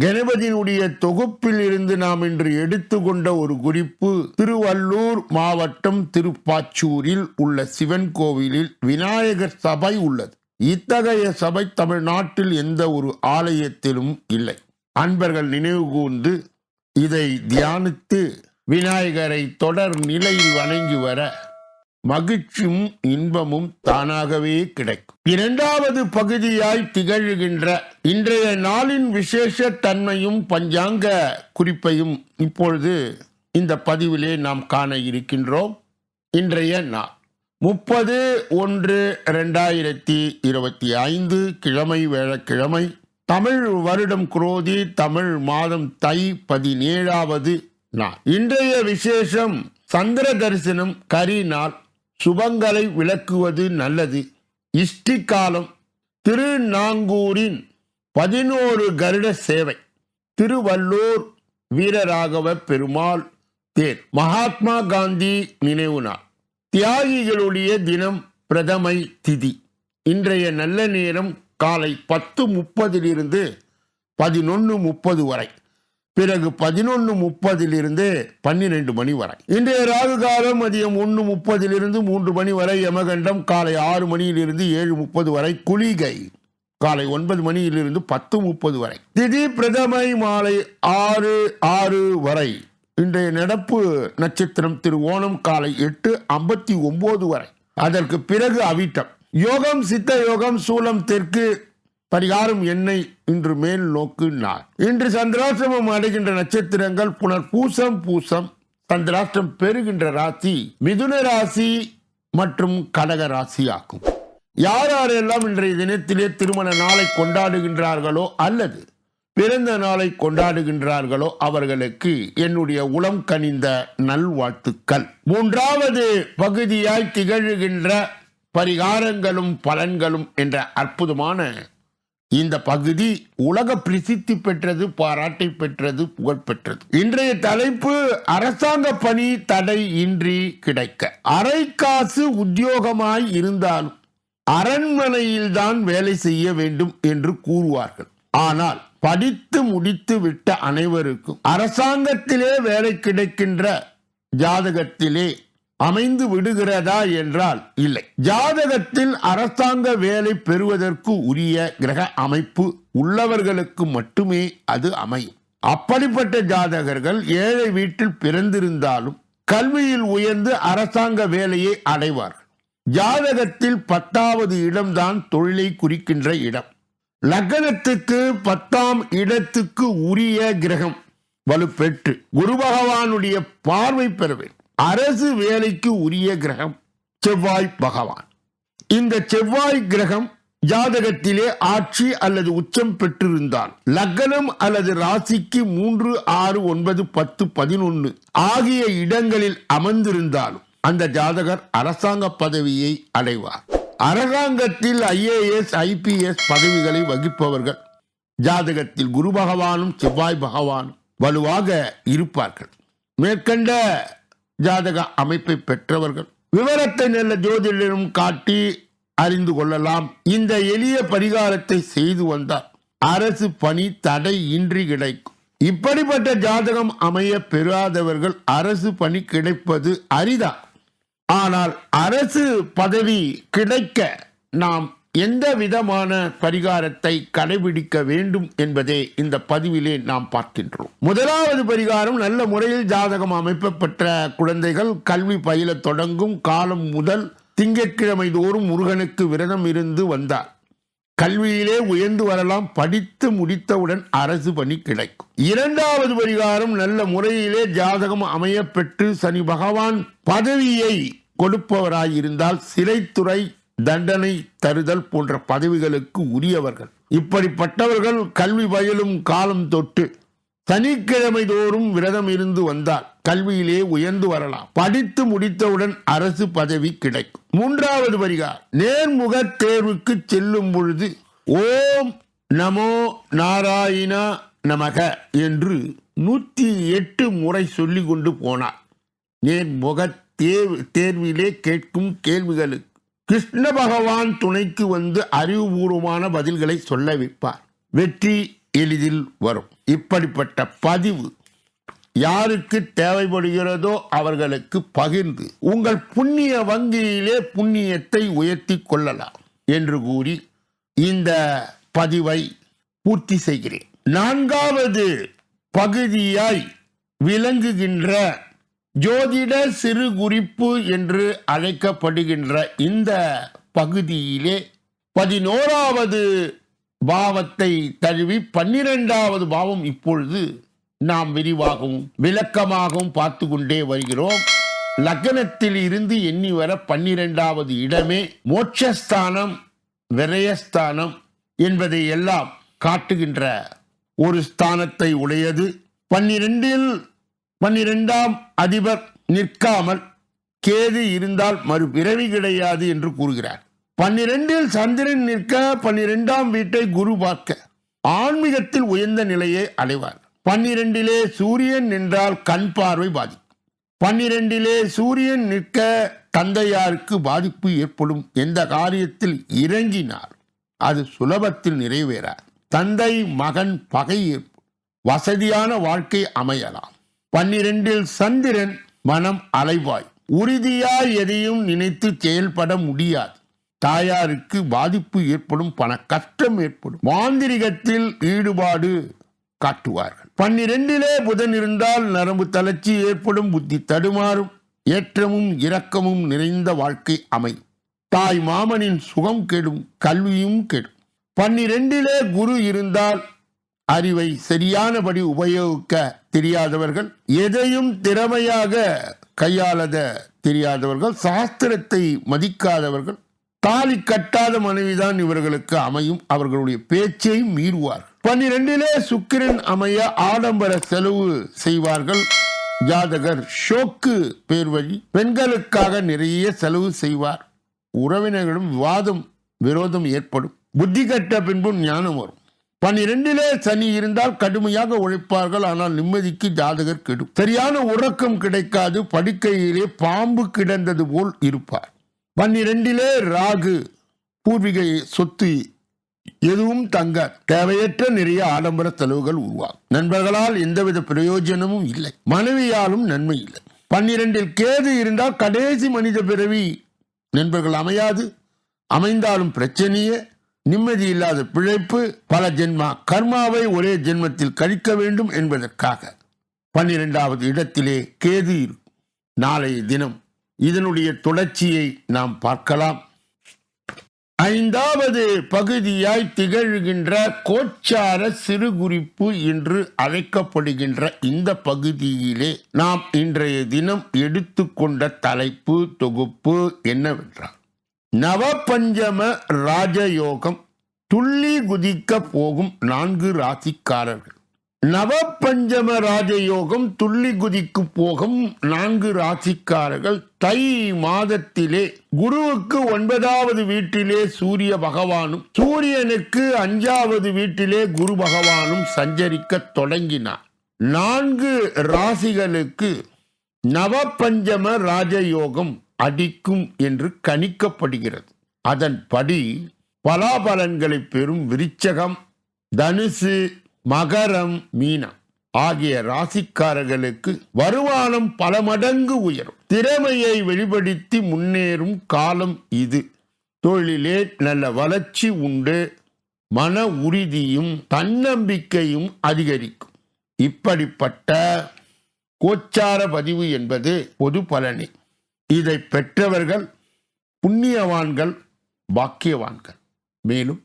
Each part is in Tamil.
கணபதியினுடைய தொகுப்பில் இருந்து நாம் இன்று எடுத்துக்கொண்ட ஒரு குறிப்பு திருவள்ளூர் மாவட்டம் திருப்பாச்சூரில் உள்ள சிவன் கோவிலில் விநாயகர் சபை உள்ளது. இத்தகைய சபை தமிழ்நாட்டில் எந்த ஒரு ஆலயத்திலும் இல்லை. அன்பர்கள் நினைவு கூர்ந்து இதை தியானித்து விநாயகரை தொடர் நிலையில் வணங்கி வர மகிழ்ச்சியும் இன்பமும் தானாகவே கிடைக்கும். இரண்டாவது பகுதியாய் திகழ்கின்ற இன்றைய நாளின் விசேஷ தன்மையும் பஞ்சாங்க குறிப்பையும் இப்பொழுது இந்த பதிவிலே நாம் காண இருக்கின்றோம். இன்றைய நாள் முப்பது ஒன்று ரெண்டாயிரத்தி இருபத்தி ஐந்து கிழமை வேழக்கிழமை தமிழ் வருடம் குரோதி தமிழ் மாதம் தை பதினேழாவது நாள். இன்றைய விசேஷம் சந்திர தரிசனம் கரி நாள். சுபங்களை விளக்குவது நல்லது. இஷ்டி காலம் திருநாங்கூரின் பதினோரு கருட சேவை. திருவள்ளூர் வீரராகவ பெருமாள் தேர். மகாத்மா காந்தி நினைவு நாள். தியாகிகளுடைய தினம் பிரதமை திதி. இன்றைய நல்ல நேரம் காலை பத்து முப்பதிலிருந்து பதினொன்று முப்பது வரை. பிறகு பதினொன்று முப்பதிலிருந்து பன்னிரெண்டு மணி வரை. இன்றைய ராகு காலம் மதியம் ஒன்று முப்பதிலிருந்து மூன்று மணி வரை யமகண்டம் காலை ஆறு மணியிலிருந்து ஏழு முப்பது வரை குளிகை காலை ஒன்பது மணியிலிருந்து பத்து முப்பது வரை. திதி பிரதமை மாலை ஆறு ஆறு வரை. இன்றைய நடப்பு நட்சத்திரம் திரு ஓணம் காலை எட்டு ஐம்பத்தி ஒன்பது வரை. அதற்கு பிறகு அவிட்டம். யோகம் சித்த யோகம் சூலம் தெற்கு பரிகாரம் என்னை இன்று மேல் நோக்கு நாள். இன்று சந்திராசிரமம் அடைகின்ற நட்சத்திரங்கள் புனர் பூசம் பூசம் சந்திராஷ்டிரம் பெறுகின்ற ராசி மிதுன ராசி மற்றும் கடக ராசி ஆகும் யார் யாரெல்லாம் இன்றைய தினத்திலே திருமண நாளை கொண்டாடுகின்றார்களோ அல்லது பிறந்த நாளை கொண்டாடுகின்றார்களோ அவர்களுக்கு என்னுடைய உளம் கனிந்த நல்வாழ்த்துக்கள். மூன்றாவது பகுதியாய் திகழ்கின்ற பரிகாரங்களும் பலன்களும் என்ற அற்புதமான இந்த பகுதி உலக பிரசித்தி பெற்றது பாராட்டை பெற்றது புகழ் பெற்றது. இன்றைய தலைப்பு அரசாங்க பணி தடை இன்றி கிடைக்க. அரை காசு உத்தியோகமாய் இருந்தாலும் அரண்மனையில் தான் வேலை செய்ய வேண்டும் என்று கூறுவார்கள். ஆனால் படித்து முடித்து விட்ட அனைவருக்கும் அரசாங்கத்திலே வேலை கிடைக்கின்ற ஜாதகத்திலே அமைந்து விடுகிறதா என்றால் இல்லை. ஜாதகத்தில் அரசாங்க வேலை பெறுவதற்கு உரிய கிரக அமைப்பு உள்ளவர்களுக்கு மட்டுமே அது அமையும். அப்படிப்பட்ட ஜாதகர்கள் ஏழை வீட்டில் பிறந்திருந்தாலும் கல்வியில் உயர்ந்து அரசாங்க வேலையை அடைவார்கள். ஜாதகத்தில் பத்தாவது இடம்தான் தொழிலை குறிக்கின்ற இடம். லக்னத்துக்கு பத்தாம் இடத்துக்கு உரிய கிரகம் வலுப்பெற்று குரு பகவானுடைய பார்வை பெற அரசு வேலைக்கு உரிய கிரகம் செவ்வாய் பகவான். இந்த செவ்வாய் கிரகம் ஜாதகத்திலே ஆட்சி அல்லது உச்சம் பெற்றிருந்தால் லக்னம் அல்லது ராசிக்கு மூன்று ஆறு ஒன்பது பத்து பதினொன்று ஆகிய இடங்களில் அமர்ந்திருந்தாலும் அந்த ஜாதகர் அரசாங்க பதவியை அடைவார். அரசாங்கத்தில் ஐஏஎஸ் ஐபிஎஸ் பதவிகளை வகிப்பவர்கள் ஜாதகத்தில் குரு பகவானும் செவ்வாய் பகவானும் வலுவாக இருப்பார்கள். மேற்கண்ட ஜாதக அமைப்பை பெற்றவர்கள் விவரத்தை நல்ல ஜோதிடரும் காட்டி அறிந்து கொள்ளலாம். இந்த எளிய பரிகாரத்தை செய்து வந்தால் அரசு பணி தடை இன்றி கிடைக்கும். இப்படிப்பட்ட ஜாதகம் அமைய பெறாதவர்கள் அரசு பணி கிடைப்பது அரிதா? ஆனால் அரசு பதவி கிடைக்க நாம் எந்த விதமான பரிகாரத்தை கடைபிடிக்க வேண்டும் என்பதே இந்த பதிவிலே நாம் பார்க்கின்றோம். முதலாவது பரிகாரம் நல்ல முறையில் ஜாதகம் அமைப்பப்பட்ட குழந்தைகள் கல்வி பயில தொடங்கும் காலம் முதல் திங்கட்கிழமை தோறும் முருகனுக்கு விரதம் இருந்து வந்தார். கல்வியிலே உயர்ந்து வரலாம் படித்து முடித்தவுடன் அரசு பணி கிடைக்கும். இரண்டாவது பரிகாரம் நல்ல முறையிலே ஜாதகம் அமையப்பெற்று சனி பகவான் பதவியை கொடுப்பவராயிருந்தால் சிறைத்துறை தண்டனை தருதல் போன்ற பதவிகளுக்கு உரியவர்கள். இப்படிப்பட்டவர்கள் கல்வி பயிலும் காலம் தொட்டு சனிக்கிழமை தோறும் விரதம் இருந்து வந்தால் கல்வியிலே உயர்ந்து வரலாம். படித்து முடித்தவுடன் அரசு பதவி கிடைக்கும். மூன்றாவது பரிகார் நேர்முக தேர்வுக்கு செல்லும் பொழுது ஓம் நமோ நாராயணா நமக என்று நூற்றி எட்டு முறை சொல்லி கொண்டு போனார். நேர்முக தேர்வு தேர்விலே கேட்கும் கேள்விகளுக்கு கிருஷ்ண பகவான் துணைக்கு வந்து அறிவுபூர்வமான பதில்களை சொல்ல வைப்பார் வெற்றி எளிதில் வரும். இப்படிப்பட்ட பதிவு யாருக்கு தேவைப்படுகிறதோ அவர்களுக்கு பகிர்ந்து உங்கள் புண்ணிய வங்கியிலே புண்ணியத்தை உயர்த்தி கொள்ளலாம் என்று கூறி இந்த பதிவை பூர்த்தி செய்கிறேன். நான்காவது பகுதியாய் விளங்குகின்ற ஜோதிட சிறு குறிப்பு என்று அழைக்கப்படுகின்ற இந்த பகுதியிலே பதினோராவது பாவத்தை தழுவி பன்னிரெண்டாவது பாவம் இப்பொழுது நாம் விரிவாகவும் விளக்கமாகவும் பார்த்து கொண்டே வருகிறோம். லக்னத்தில் இருந்து எண்ணி வர பன்னிரெண்டாவது இடமே மோட்சஸ்தானம் விரயஸ்தானம் என்பதை எல்லாம் காட்டுகின்ற ஒரு ஸ்தானத்தை உடையது. பன்னிரெண்டில் பன்னிரெண்டாம் அதிபர் நிற்காமல் கேது இருந்தால் மறுபிறவி கிடையாது என்று கூறுகிறார். பன்னிரெண்டில் சந்திரன் நிற்க பன்னிரெண்டாம் வீட்டை குரு பார்க்க ஆன்மீகத்தில் உயர்ந்த நிலையை அடைவார். பன்னிரெண்டிலே சூரியன் நின்றால் கண் பார்வை பாதிக்கும். பன்னிரெண்டிலே சூரியன் நிற்க தந்தையாருக்கு பாதிப்பு ஏற்படும் எந்த காரியத்தில் இறங்கினார் அது சுலபத்தில் நிறைவேறார் தந்தை மகன் பகை ஏற்படும். வசதியான வாழ்க்கை அமையலாம். பன்னிரெண்டில் சந்திரன் மனம் அலைவாய். உறுதியாய் எதையும் நினைத்து செயல்பட முடியாது. தாயாருக்கு பாதிப்பு ஏற்படும் பண கஷ்டம் ஏற்படும். மாந்திரிகத்தில் ஈடுபாடு காட்டுவார்கள். பன்னிரெண்டிலே புதன் இருந்தால் நரம்பு தளர்ச்சி ஏற்படும் புத்தி தடுமாறும் ஏற்றமும் இரக்கமும் நிறைந்த வாழ்க்கை அமையும். தாய் மாமனின் சுகம் கெடும் கல்வியும் கெடும். பன்னிரெண்டிலே குரு இருந்தால் அறிவை சரியானபடி உபயோகிக்க தெரியாதவர்கள் எதையும் திறமையாக கையாளத தெரியாதவர்கள் சாஸ்திரத்தை மதிக்காதவர்கள் தாலி கட்டாத மனைவிதான் இவர்களுக்கு அமையும் அவர்களுடைய பேச்சை மீறுவார் பன்னிரெண்டிலே சுக்கிரன் அமைய ஆடம்பர செலவு செய்வார்கள். ஜாதகர் ஷோக்கு பேர் வழி பெண்களுக்காக நிறைய செலவு செய்வார். உறவினர்களும் விவாதம் விரோதம் ஏற்படும். புத்தி கட்ட பின்பும் ஞானம் வரும். பன்னிரெண்டிலே சனி இருந்தால் கடுமையாக உழைப்பார்கள் ஆனால் நிம்மதிக்கு ஜாதகர் கெடும். சரியான உறக்கம் கிடைக்காது படுக்கையிலே பாம்பு கிடந்தது போல் இருப்பார். பன்னிரெண்டிலே ராகு பூர்வீக சொத்து எதுவும் தங்க தேவையற்ற நிறைய ஆடம்பர செலவுகள் உருவாகும். நண்பர்களால் எந்தவித பிரயோஜனமும் இல்லை. மனைவியாலும் நன்மை இல்லை. பன்னிரெண்டில் கேது இருந்தால் கடைசி மனித பிறவி நண்பர்கள் அமையாது. அமைந்தாலும் பிரச்சனையே நிம்மதி இல்லாத பிழைப்பு பல ஜென்மா கர்மாவை ஒரே ஜென்மத்தில் கழிக்க வேண்டும் என்பதற்காக. பன்னிரெண்டாவது இடத்திலே கேது இருக்கும். நாளைய தினம் இதனுடைய தொடர்ச்சியை நாம் பார்க்கலாம். ஐந்தாவது பகுதியாய் திகழ்கின்ற கோச்சார சிறு குறிப்பு என்று அழைக்கப்படுகின்ற இந்த பகுதியிலே நாம் இன்றைய தினம் எடுத்துக்கொண்ட தலைப்பு தொகுப்பு என்னவென்றால் நவபஞ்சம ராஜயோகம் துள்ளி குதிக்க போகும் நான்கு ராசிக்காரர்கள். நவபஞ்சம ராஜயோகம் துள்ளி குதிக்கு போகும் நான்கு ராசிக்காரர்கள். தை மாதத்திலே குருவுக்கு ஒன்பதாவது வீட்டிலே சூரிய பகவானும் சூரியனுக்கு அஞ்சாவது வீட்டிலே குரு பகவானும் சஞ்சரிக்க தொடங்கினார். நான்கு ராசிகளுக்கு நவபஞ்சம ராஜயோகம் அடிக்கும் என்று கணிக்கப்படுகிறது. அதன்படி பலாபலன்களை பெறும் விருச்சகம் தனுசு மகரம் மீனம் ஆகிய ராசிக்காரர்களுக்கு வருமானம் பல மடங்கு உயரும். திறமையை வெளிப்படுத்தி முன்னேறும் காலம் இது. தொழிலே நல்ல வளர்ச்சி உண்டு. மன உறுதியும் தன்னம்பிக்கையும் அதிகரிக்கும். இப்படிப்பட்ட கோச்சார பதிவு என்பது பொது பலனே. இதை பெற்றவர்கள் புண்ணியவான்கள் பாக்கியவான்கள். மேலும்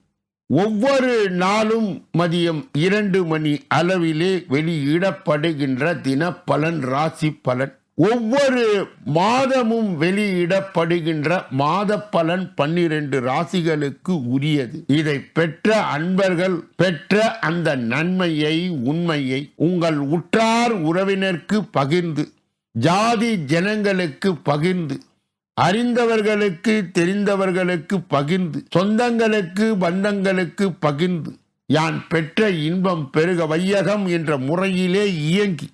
ஒவ்வொரு நாளும் மதியம் இரண்டு மணி அளவிலே வெளியிடப்படுகின்ற தினப்பலன் ராசி பலன். ஒவ்வொரு மாதமும் வெளியிடப்படுகின்ற மாத பலன் பன்னிரண்டு ராசிகளுக்கு உரியது. இதை பெற்ற அன்பர்கள் பெற்ற அந்த நன்மையை உண்மையை உங்கள் உற்றார் உறவினருக்கு பகிர்ந்து ஜாதி ஜனங்களுக்கு பகிர்ந்து அறிந்தவர்களுக்கு தெரிந்தவர்களுக்கு பகிர்ந்து சொந்தங்களுக்கு பந்தங்களுக்கு பகிர்ந்து யான் பெற்ற இன்பம் பெருக வையகம் என்ற முறையிலே இயங்கி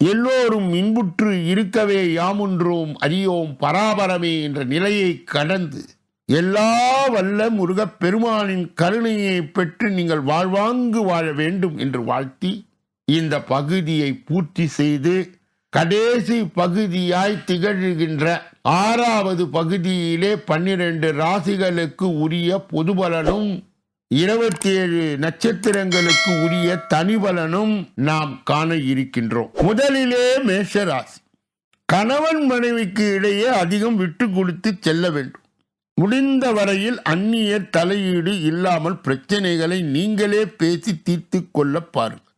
எல்லோரும் இன்புற்று இருக்கவே யாமுன்றோம் அறியோம் பராபரமே என்ற நிலையை கடந்து எல்லா வல்ல முருகப் பெருமானின் கருணையை பெற்று நீங்கள் வாழ்வாங்கு வாழ வேண்டும் என்று வாழ்த்தி இந்த பகுதியை பூர்த்தி செய்து கடைசி பகுதியாய் திகழ்கின்ற ஆறாவது பகுதியிலே பன்னிரண்டு ராசிகளுக்கு உரிய பொதுபலனும் இருபத்தி ஏழு நட்சத்திரங்களுக்கு உரிய தனிபலனும் நாம் காண இருக்கின்றோம். முதலிலே மேஷராசி. கணவன் மனைவிக்கு இடையே அதிகம் விட்டு கொடுத்து செல்ல வேண்டும். முடிந்த வரையில் அந்நிய தலையீடு இல்லாமல் பிரச்சனைகளை நீங்களே பேசி தீர்த்து கொள்ள பாருங்கள்.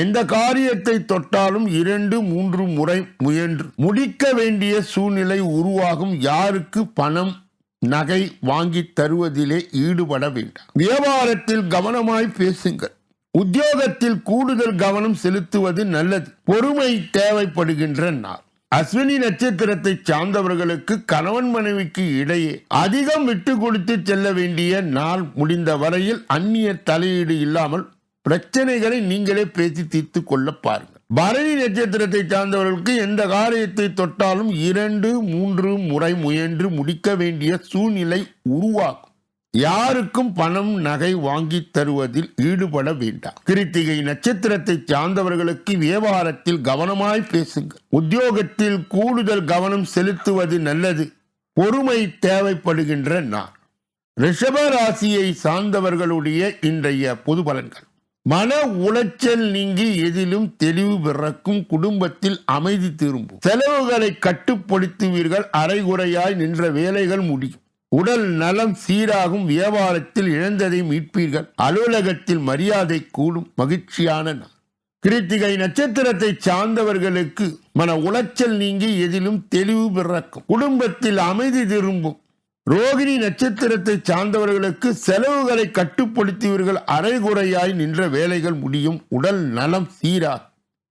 எந்த காரியத்தை தொட்டாலும் இரண்டு மூன்று முறை முயன்று. முடிக்க வேண்டிய சூழ்நிலை உருவாகும். யாருக்கு பணம் நகை வாங்கி தருவதிலே ஈடுபட வேண்டாம். வியாபாரத்தில் கவனமாய் பேசுங்கள். உத்தியோகத்தில் கூடுதல் கவனம் செலுத்துவது நல்லது. பொறுமை தேவைப்படுகின்ற நாள். அஸ்வினி நட்சத்திரத்தை சார்ந்தவர்களுக்கு கணவன் மனைவிக்கு இடையே அதிகம் விட்டு கொடுத்து செல்ல வேண்டிய நாள் முடிந்த வரையில் அந்நிய தலையீடு இல்லாமல் பிரச்சனைகளை நீங்களே பேசி தீர்த்து கொள்ள பாருங்கள். பரணி நட்சத்திரத்தை சார்ந்தவர்களுக்கு எந்த காரியத்தை தொட்டாலும் இரண்டு மூன்று முறை முயன்று முடிக்க வேண்டிய சூழ்நிலை உருவாகும். யாருக்கும் பணம் நகை வாங்கி தருவதில் ஈடுபட வேண்டாம். கிருத்திகை நட்சத்திரத்தை சார்ந்தவர்களுக்கு வியாபாரத்தில் கவனமாய் பேசுங்கள். உத்தியோகத்தில் கூடுதல் கவனம் செலுத்துவது நல்லது. பொறுமை தேவைப்படுகின்ற நான் ரிஷப ராசியை சார்ந்தவர்களுடைய இன்றைய பொது பலன்கள். மன உளைச்சல் நீங்கி எதிலும் தெளிவு பிறக்கும் குடும்பத்தில் அமைதி திரும்பும். செலவுகளை கட்டுப்படுத்துவீர்கள் அரைகுறையாய் நின்ற வேலைகள் முடியும். உடல் நலம் சீராகும் வியாபாரத்தில் இழந்ததை மீட்பீர்கள். அலுவலகத்தில் மரியாதை கூடும் மகிழ்ச்சியான நாள். கிருத்திகை நட்சத்திரத்தை சார்ந்தவர்களுக்கு மன உளைச்சல் நீங்கி எதிலும் தெளிவு பிறக்கும். குடும்பத்தில் அமைதி திரும்பும். ரோகிணி நட்சத்திரத்தை சார்ந்தவர்களுக்கு செலவுகளை கட்டுப்படுத்தியவர்கள் அரைகுறையாய் நின்ற வேலைகள் முடியும். உடல் நலம் சீரா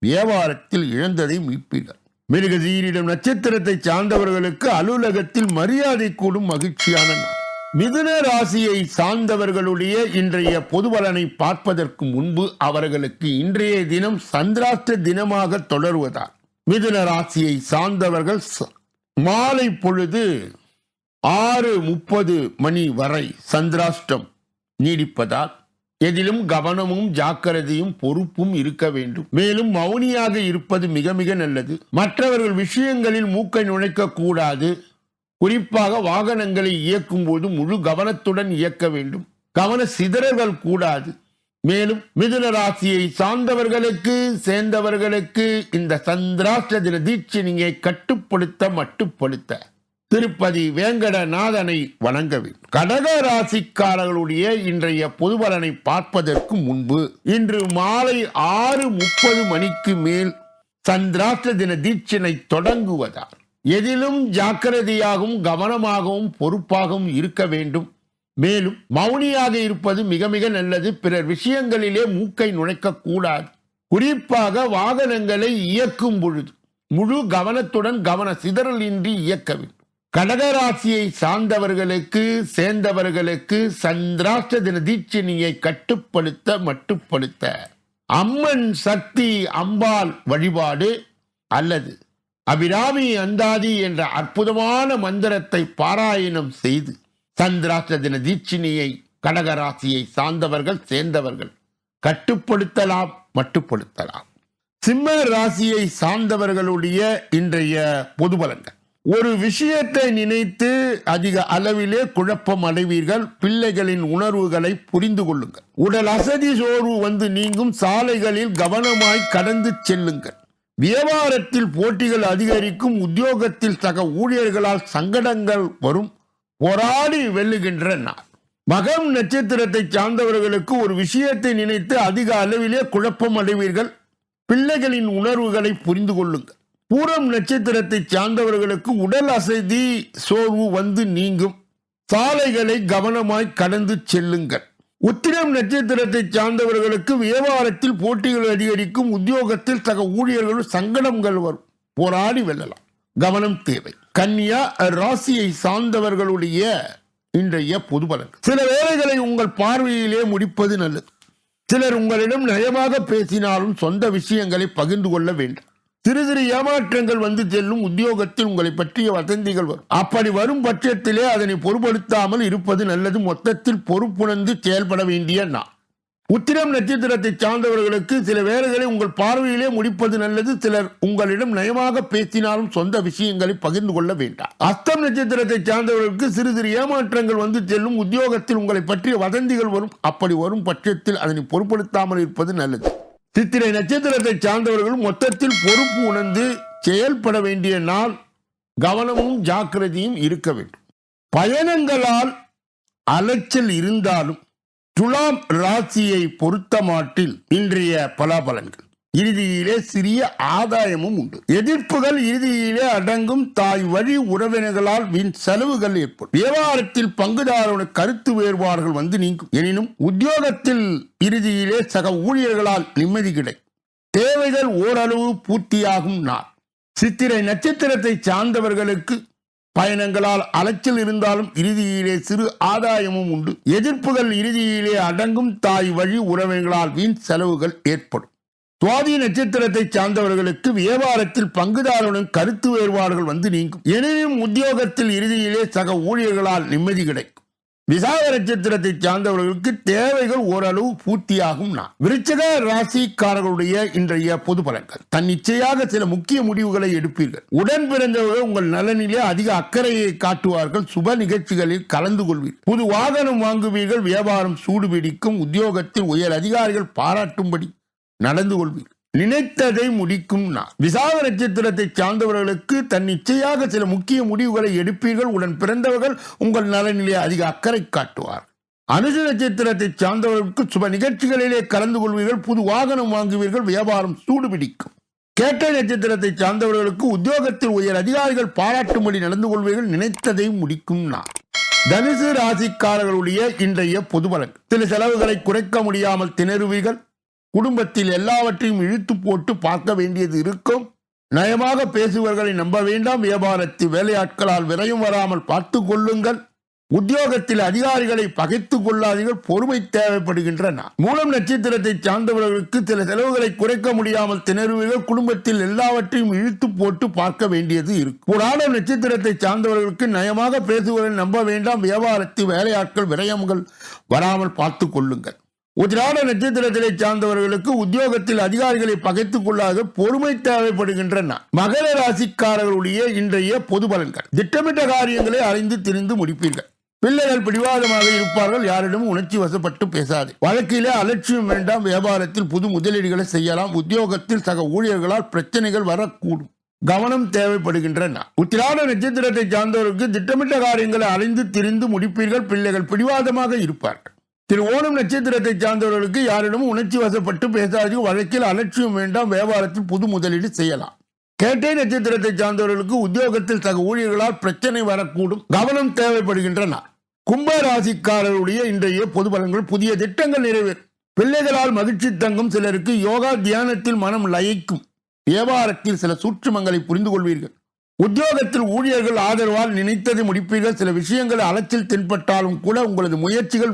வியாபாரத்தில் இழந்ததை மீட்பீர்கள். மிருகசீரிடம் நட்சத்திரத்தை சார்ந்தவர்களுக்கு அலுவலகத்தில் மரியாதை கூடும் மகிழ்ச்சியான நாள். மிதுன ராசியை சார்ந்தவர்களுடைய இன்றைய பொது பலனை பார்ப்பதற்கு முன்பு அவர்களுக்கு இன்றைய தினம் சந்திராஷ்ட தினமாக தொடருவதால் மிதுன ராசியை சார்ந்தவர்கள் ச- மாலை பொழுது ஆறு முப்பது மணி வரை சந்திராஷ்டம் நீடிப்பதால் எதிலும் கவனமும் ஜாக்கிரதையும் பொறுப்பும் இருக்க வேண்டும். மேலும் மௌனியாக இருப்பது மிக மிக நல்லது. மற்றவர்கள் விஷயங்களில் மூக்கை நுழைக்க கூடாது. குறிப்பாக வாகனங்களை இயக்கும் போது முழு கவனத்துடன் இயக்க வேண்டும். கவன சிதறல்கள் கூடாது. மேலும் மிதுன ராசியை சார்ந்தவர்களுக்கு சேர்ந்தவர்களுக்கு இந்த சந்திராஷ்ட தின தீட்சணியை கட்டுப்படுத்த மட்டுப்படுத்த. திருப்பதி வேங்கடநாதனை வணங்க வேண்டும் கடக ராசிக்காரர்களுடைய இன்றைய பொதுவலனை பார்ப்பதற்கு முன்பு இன்று மாலை ஆறு முப்பது மணிக்கு மேல் சந்திராஷ்ட தின தீட்சினை தொடங்குவதால் எதிலும் ஜாக்கிரதையாகவும் கவனமாகவும் பொறுப்பாகவும் இருக்க வேண்டும். மேலும் மௌனியாக இருப்பது மிக மிக நல்லது. பிறர் விஷயங்களிலே மூக்கை நுழைக்க கூடாது குறிப்பாக வாகனங்களை இயக்கும் பொழுது முழு கவனத்துடன் கவன சிதறல் இன்றி இயக்க வேண்டும். கடகராசியை சார்ந்தவர்களுக்கு சேர்ந்தவர்களுக்கு சந்திராஷ்ட தின தீட்சணியை கட்டுப்படுத்த மட்டுப்படுத்த. அம்மன் சக்தி அம்பாள் வழிபாடு அல்லது அபிராமி அந்தாதி என்ற அற்புதமான மந்திரத்தை பாராயணம் செய்து சந்திராஷ்ட தின தீட்சிணியை கடகராசியை சார்ந்தவர்கள் சேர்ந்தவர்கள் கட்டுப்படுத்தலாம் மட்டுப்படுத்தலாம். சிம்ம ராசியை சார்ந்தவர்களுடைய இன்றைய பொது பலன்கள். ஒரு விஷயத்தை நினைத்து அதிக அளவிலே குழப்பம் அடைவீர்கள் பிள்ளைகளின் உணர்வுகளை புரிந்து கொள்ளுங்கள். உடல் அசதி சோர்வு வந்து நீங்கும் சாலைகளில் கவனமாய் கடந்து செல்லுங்கள். வியாபாரத்தில் போட்டிகள் அதிகரிக்கும். உத்தியோகத்தில் சக ஊழியர்களால் சங்கடங்கள் வரும். போராடி வெல்லுகின்ற நாள். மகம் நட்சத்திரத்தை சார்ந்தவர்களுக்கு ஒரு விஷயத்தை நினைத்து அதிக அளவிலே குழப்பம் அடைவீர்கள் பிள்ளைகளின் உணர்வுகளை புரிந்து கொள்ளுங்கள். பூரம் நட்சத்திரத்தை சார்ந்தவர்களுக்கு உடல் அசதி சோர்வு வந்து நீங்கும். சாலைகளை கவனமாய் கடந்து செல்லுங்கள். உத்திரம் நட்சத்திரத்தை சார்ந்தவர்களுக்கு வியாபாரத்தில் போட்டிகள் அதிகரிக்கும். உத்தியோகத்தில் சக ஊழியர்களும் சங்கடங்கள் வரும். போராடி வெல்லலாம். கவனம் தேவை. கன்னியா ராசியை சார்ந்தவர்களுடைய இன்றைய பொது பலன். சில வேலைகளை உங்கள் பார்வையிலே முடிப்பது நல்லது. சிலர் உங்களிடம் நயமாக பேசினாலும் சொந்த விஷயங்களை பகிர்ந்து கொள்ள வேண்டும். சிறு சிறு ஏமாற்றங்கள் வந்து செல்லும் உத்தியோகத்தில் உங்களை பற்றிய வதந்திகள் வரும். அப்படி வரும் பட்சத்திலே அதனை பொருட்படுத்தாமல் இருப்பது நல்லது. மொத்தத்தில் பொறுப்புணர்ந்து செயல்பட வேண்டிய நான் உத்திரம் நட்சத்திரத்தை சார்ந்தவர்களுக்கு சில வேலைகளை உங்கள் பார்வையிலே முடிப்பது நல்லது. சிலர் உங்களிடம் நயமாக பேசினாலும் சொந்த விஷயங்களை பகிர்ந்து கொள்ள வேண்டாம். அஸ்தம் நட்சத்திரத்தை சார்ந்தவர்களுக்கு சிறு சிறு ஏமாற்றங்கள் வந்து செல்லும் உத்தியோகத்தில் உங்களை பற்றிய வதந்திகள் வரும். அப்படி வரும் பட்சத்தில் அதனை பொருட்படுத்தாமல் இருப்பது நல்லது. சித்திரை நட்சத்திரத்தை சார்ந்தவர்கள் மொத்தத்தில் பொறுப்பு உணர்ந்து செயல்பட வேண்டிய நாள் கவனமும் ஜாக்கிரதையும் இருக்க வேண்டும். பயணங்களால் அலைச்சல் இருந்தாலும் துலாம் ராசியை பொறுத்த மாட்டில் இன்றைய பலாபலன்கள். இறுதியிலே சிறிய ஆதாயமும் உண்டு. எதிர்ப்புகள் இறுதியிலே அடங்கும் தாய் வழி உறவினர்களால் வீண் செலவுகள் ஏற்படும். வியாபாரத்தில் பங்குதாரருடைய கருத்து வேறுபாடுகள் வந்து நீங்கும். எனினும் உத்தியோகத்தில் இறுதியிலே சக ஊழியர்களால் நிம்மதி கிடைக்கும். தேவைகள் ஓரளவு பூர்த்தியாகும் நாள். சித்திரை நட்சத்திரத்தை சார்ந்தவர்களுக்கு பயணங்களால் அலைச்சல் இருந்தாலும் இறுதியிலே சிறு ஆதாயமும் உண்டு. எதிர்ப்புகள் இறுதியிலே அடங்கும் தாய் வழி உறவினர்களால் வீண் செலவுகள் ஏற்படும். சுவாதி நட்சத்திரத்தை சார்ந்தவர்களுக்கு வியாபாரத்தில் பங்குதாரருடன் கருத்து வேறுபாடுகள் வந்து நீங்கும். எனினும் உத்தியோகத்தில் இறுதியிலே சக ஊழியர்களால் நிம்மதி கிடைக்கும். விசாக நட்சத்திரத்தை சார்ந்தவர்களுக்கு தேவைகள் ஓரளவு பூர்த்தியாகும் நான். விருச்சக ராசிக்காரர்களுடைய இன்றைய பொது பலன்கள். தன்னிச்சையாக சில முக்கிய முடிவுகளை எடுப்பீர்கள். உடன் பிறந்தவர்கள் உங்கள் நலனிலே அதிக அக்கறையை காட்டுவார்கள். சுப நிகழ்ச்சிகளில் கலந்து கொள்வீர்கள். புது வாகனம் வாங்குவீர்கள். வியாபாரம் சூடு பிடிக்கும் உத்தியோகத்தில் உயர் அதிகாரிகள் பாராட்டும்படி. நடந்து கொள்வீர்கள் நினைத்ததை முடிக்கும் நான் விசாக நட்சத்திரத்தை சார்ந்தவர்களுக்கு தன் நிச்சயாக சில முக்கிய முடிவுகளை எடுப்பீர்கள். உடன் பிறந்தவர்கள் உங்கள் நலனிலே அதிக அக்கறை காட்டுவார். அனுச நட்சத்திரத்தை சார்ந்தவர்களுக்கு சுப நிகழ்ச்சிகளிலே கலந்து கொள்வீர்கள். புது வாகனம் வாங்குவீர்கள். வியாபாரம் சூடு பிடிக்கும் கேட்ட நட்சத்திரத்தை சார்ந்தவர்களுக்கு உத்தியோகத்தில் உயர் அதிகாரிகள் பாராட்டும்படி நடந்து கொள்வீர்கள். நினைத்ததை முடிக்கும் நான் தனுசு ராசிக்காரர்களுடைய இன்றைய பொதுபலன் சில செலவுகளை குறைக்க முடியாமல் திணறுவீர்கள். குடும்பத்தில் எல்லாவற்றையும் இழுத்து போட்டு பார்க்க வேண்டியது இருக்கும். நயமாக பேசுபவர்களை நம்ப வேண்டாம். வியாபாரத்தில் வேலையாட்களால் விரையும் வராமல் பார்த்து கொள்ளுங்கள். உத்தியோகத்தில் அதிகாரிகளை பகைத்து கொள்ளாதீர்கள். பொறுமை தேவைப்படுகின்றன. மூலம் நட்சத்திரத்தை சார்ந்தவர்களுக்கு சில செலவுகளை குறைக்க முடியாமல் திணறுவீர்கள். குடும்பத்தில் எல்லாவற்றையும் இழுத்து போட்டு பார்க்க வேண்டியது இருக்கும். புராண நட்சத்திரத்தை சார்ந்தவர்களுக்கு நயமாக பேசுவதை நம்ப வேண்டாம். வியாபாரத்தில் வேலையாட்கள் விரயங்கள் வராமல் பார்த்து கொள்ளுங்கள். உத்திராட நட்சத்திரத்திலே சார்ந்தவர்களுக்கு உத்தியோகத்தில் அதிகாரிகளை பகைத்துக் கொள்ளாத பொறுமை தேவைப்படுகின்றன. மகர ராசிக்காரர்களுடைய இன்றைய பொது பலன்கள். திட்டமிட்ட காரியங்களை அறிந்து திரிந்து முடிப்பீர்கள். பிள்ளைகள் பிடிவாதமாக இருப்பார்கள் யாரிடமும் உணர்ச்சி வசப்பட்டு பேசாது. வழக்கிலே அலட்சியம் வேண்டாம் வியாபாரத்தில் புது முதலீடுகளை செய்யலாம் உத்தியோகத்தில் சக ஊழியர்களால் பிரச்சனைகள் வரக்கூடும். கவனம் தேவைப்படுகின்றன. உத்திராட நட்சத்திரத்தை சார்ந்தவருக்கு திட்டமிட்ட காரியங்களை அறிந்து திரிந்து முடிப்பீர்கள் பிள்ளைகள் பிடிவாதமாக இருப்பார்கள். திரு ஓணம் நட்சத்திரத்தை சார்ந்தவர்களுக்கு யாரிடமும் உணர்ச்சி வசப்பட்டு பேசாது வழக்கில் அலட்சியம் வேண்டாம். வியாபாரத்தில் புது முதலீடு செய்யலாம். கேட்டை நட்சத்திரத்தை சார்ந்தவர்களுக்கு உத்தியோகத்தில் சக ஊழியர்களால் பிரச்சனை வரக்கூடும். கவனம் தேவைப்படுகின்றன. கும்ப ராசிக்காரருடைய இன்றைய பொது பலன்கள் புதிய திட்டங்கள் நிறைவேறும். பிள்ளைகளால் மகிழ்ச்சி தங்கும் சிலருக்கு யோகா தியானத்தில் மனம் லயிக்கும். வியாபாரத்தில் சில சூற்றுமங்களை புரிந்து கொள்வீர்கள். உத்தியோகத்தில் ஊழியர்கள் ஆதரவால் நினைத்ததை முடிப்பீர்கள். சில விஷயங்கள் அலச்சில் தென்பட்டாலும் கூட உங்களது முயற்சிகள்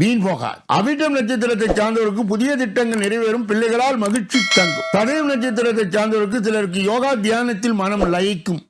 வீண் போகாது. அவிட்டம் நட்சத்திரத்தை சார்ந்தவருக்கு புதிய திட்டங்கள் நிறைவேறும் பிள்ளைகளால் மகிழ்ச்சி தங்கும். சதயம் நட்சத்திரத்தை சார்ந்தவருக்கு சிலருக்கு யோகா தியானத்தில் மனம் லயிக்கும்.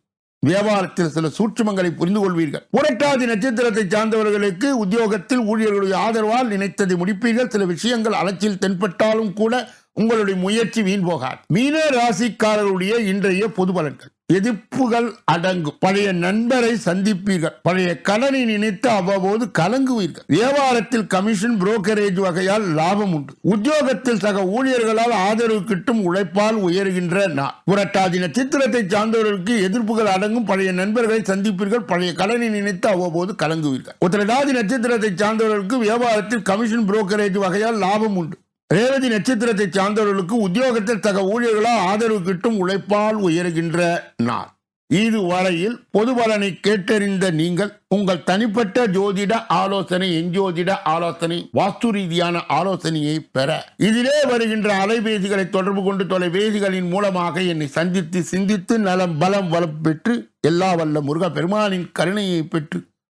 வியாபாரத்தில் சில சூட்சுமங்களை புரிந்து கொள்வீர்கள். புரட்டாதி நட்சத்திரத்தை சார்ந்தவர்களுக்கு உத்தியோகத்தில் ஊழியர்களுடைய ஆதரவால் நினைத்ததை முடிப்பீர்கள். சில விஷயங்கள் அலட்சியில் தென்பட்டாலும் கூட உங்களுடைய முயற்சி வீண் போகாது. மீன ராசிக்காரர்களுடைய இன்றைய பொது பலன்கள். எதிர்ப்புகள் அடங்கும். பழைய நண்பரை சந்திப்பீர்கள். பழைய கடனை நினைத்து அவ்வப்போது கலங்குவீர்கள். வியாபாரத்தில் கமிஷன் புரோக்கரேஜ் வகையால் லாபம் உண்டு. உத்தியோகத்தில் சக ஊழியர்களால் ஆதரவு கிட்டும் உழைப்பால் உயர்கின்ற நான் புரட்டாதி நட்சத்திரத்தை சார்ந்தவர்களுக்கு எதிர்ப்புகள் அடங்கும். பழைய நண்பர்களை சந்திப்பீர்கள். பழைய கடனை நினைத்து அவ்வப்போது கலங்குவீர்கள். உத்திரடாதி நட்சத்திரத்தை சார்ந்தவர்களுக்கு வியாபாரத்தில் கமிஷன் புரோக்கரேஜ் வகையால் லாபம் உண்டு. ரேவதி நட்சத்திரத்தை சார்ந்தவர்களுக்கு உத்தியோகத்தில் தக ஊழியர்களால் ஆதரவு கிட்டும் உழைப்பால் உயர்கின்ற நாள் இதுவரையில் பொது பலனை கேட்டறிந்த நீங்கள் உங்கள் தனிப்பட்ட ஜோதிட ஆலோசனை எஞ்சோதிட ஆலோசனை வாஸ்து ரீதியான ஆலோசனையை பெற. இதிலே வருகின்ற அலைபேசிகளை தொடர்பு கொண்டு தொலைபேசிகளின் மூலமாக என்னை சந்தித்து சிந்தித்து நலம் பலம் வளம் பெற்று எல்லா வல்ல முருக பெருமானின் கருணையை பெற்று